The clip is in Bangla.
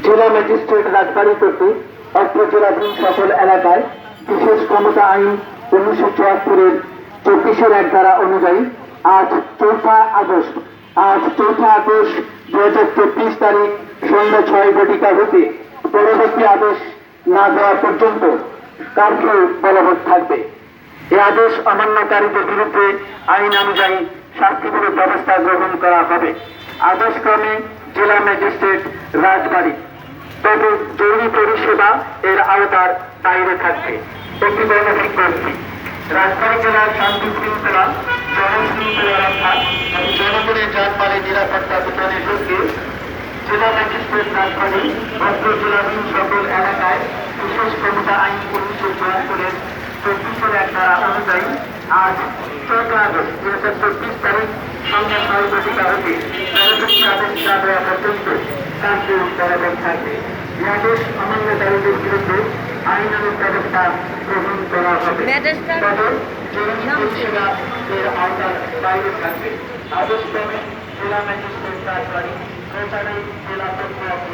জেলা ম্যাজিস্ট্রেট রাজবাড়ী কর্তৃক অত্র জেলাধীন সকল এলাকায় বিশেষ ক্ষমতা আইন উনিশশো চুয়াত্তরের চব্বিশের এক ধারা অনুযায়ী আজ চৌঠা আগস্ট, আজ চৌঠা আগস্ট দু হাজার চব্বিশ তারিখ সন্ধ্যা ছয় ঘটিকা হতে পরবর্তী আদেশ না দেওয়া পর্যন্ত কার্ফিউ বলবৎ থাকবে। এই আদেশ অমান্যকারীদের বিরুদ্ধে আইন অনুযায়ী শাস্তিমূলক ব্যবস্থা গ্রহণ করা হবে। আদেশ ক্রমে জেলা ম্যাজিস্ট্রেট রাজবাড়ী। তবে জরুরি পরিষেবা এর আওতার বাইরে থাকবে প্রতিবন্ধ বিজ্ঞপ্তি রাজবাড়ী জেলার শান্তি শৃঙ্খলা জনগণের যানমালের নিরাপত্তা বিধানের আজ চৌঠা আগস্ট দু হাজার চব্বিশ তারিখ সন্ধ্যা ছয় ঘটিকা হতে পরবর্তী আদেশ না দেওয়া পর্যন্ত কার্যক্রম বলবৎ থাকবে এই আদেশ অমান্যকারীদের বিরুদ্ধে আইনানুগ ব্যবস্থা গ্রহণ করা হবে। ম্যাজিস্ট্রেট তবে জরুরি পরিষেবা এর আওতার বাইরে থাকবে। আদেশ জেলা ম্যাজিস্ট্রেট জেলা পঞ্চায়েত